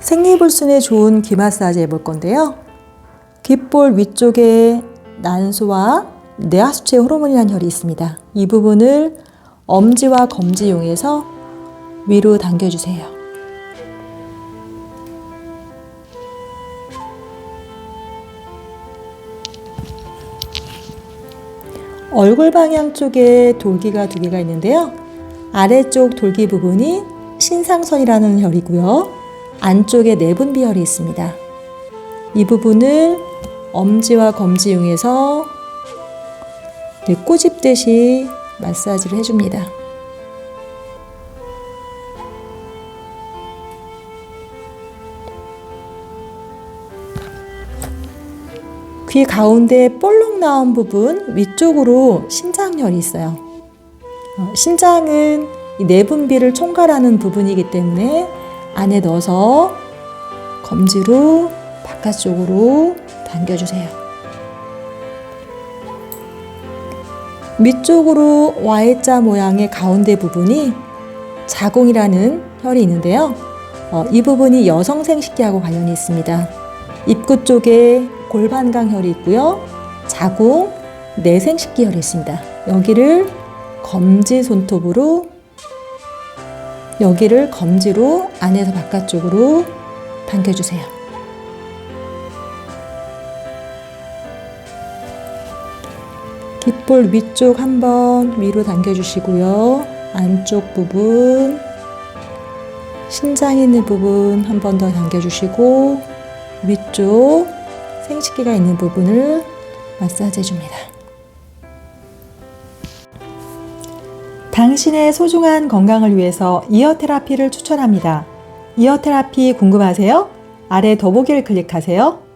생리불순에 좋은 귀 마사지 해볼 건데요. 귓볼 위쪽에 난소와 뇌하수체 호르몬이라는 혈이 있습니다. 이 부분을 엄지와 검지 이용해서 위로 당겨주세요. 얼굴 방향 쪽에 돌기가 두 개가 있는데요. 아래쪽 돌기 부분이 신상선이라는 혈이고요. 안쪽에 내분비혈이 있습니다. 이 부분을 엄지와 검지 이용해서 네, 꼬집듯이 마사지를 해줍니다. 귀 가운데 볼록 나온 부분 위쪽으로 신장혈이 있어요. 어, 신장은 이 내분비를 총괄하는 부분이기 때문에 안에 넣어서 검지로 바깥쪽으로 당겨주세요. 위쪽으로 Y자 모양의 가운데 부분이 자궁이라는 혈이 있는데요. 어, 이 부분이 여성 생식기하고 관련이 있습니다. 입구 쪽에 골반강 혈이 있고요. 자궁, 내생식기 혈이 있습니다. 여기를 검지 손톱으로 여기를 검지로 안에서 바깥쪽으로 당겨주세요. 귓볼 위쪽 한번 위로 당겨주시고요. 안쪽 부분, 신장 있는 부분 한 번 더 당겨주시고 위쪽 생식기가 있는 부분을 마사지 해줍니다. 당신의 소중한 건강을 위해서 이어 테라피를 추천합니다. 이어 테라피 궁금하세요? 아래 더보기를 클릭하세요.